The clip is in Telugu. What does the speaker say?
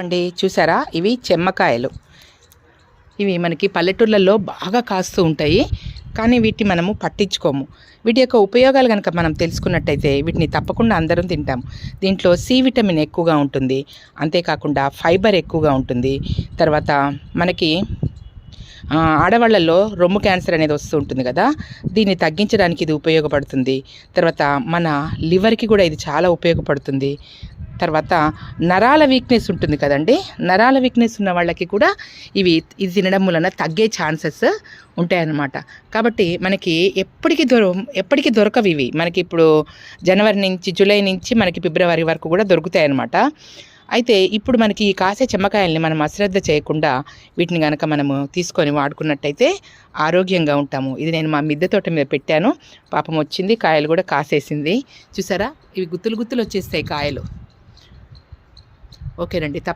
అండి చూసారా? ఇవి చెమ్మకాయలు. ఇవి మనకి పల్లెటూళ్ళల్లో బాగా కాస్తూ ఉంటాయి. కానీ వీటిని మనము పట్టించుకోము. వీటి యొక్క ఉపయోగాలు కనుక మనం తెలుసుకున్నట్టయితే వీటిని తప్పకుండా అందరం తింటాం దీంట్లో సి విటమిన్ ఎక్కువగా ఉంటుంది. అంతేకాకుండా ఫైబర్ ఎక్కువగా ఉంటుంది. తర్వాత మనకి ఆడవాళ్ళలో ఆడవాళ్ళల్లో రొమ్ము క్యాన్సర్ అనేది వస్తూ ఉంటుంది కదా? దీన్ని తగ్గించడానికి ఇది ఉపయోగపడుతుంది. తర్వాత మన లివర్కి కూడా ఇది చాలా ఉపయోగపడుతుంది. తర్వాత నరాల వీక్నెస్ ఉంటుంది కదండి. నరాల వీక్నెస్ ఉన్న వాళ్ళకి కూడా ఇవి ఇది తినడం వలన తగ్గే ఛాన్సెస్ ఉంటాయన్నమాట. కాబట్టి మనకి ఎప్పటికీ దొర ఎప్పటికీ దొరకవు ఇవి. మనకి ఇప్పుడు జనవరి నుంచి జూలై నుంచి మనకి ఫిబ్రవరి వరకు కూడా దొరుకుతాయి అన్నమాట అయితే ఇప్పుడు మనకి ఈ కాసే చెమ్మకాయల్ని మనం అశ్రద్ధ చేయకుండా వీటిని కనుక మనము తీసుకొని వాడుకున్నట్టయితే ఆరోగ్యంగా ఉంటాము. ఇది నేను మా మిద్దె తోట మీద పెట్టాను. పాపం వచ్చింది కాయలు కూడా కాసేసింది. చూసారా? ఇవి గుత్తులు గుత్తులు వచ్చేస్తాయి కాయలు. ఓకేనండి తప్ప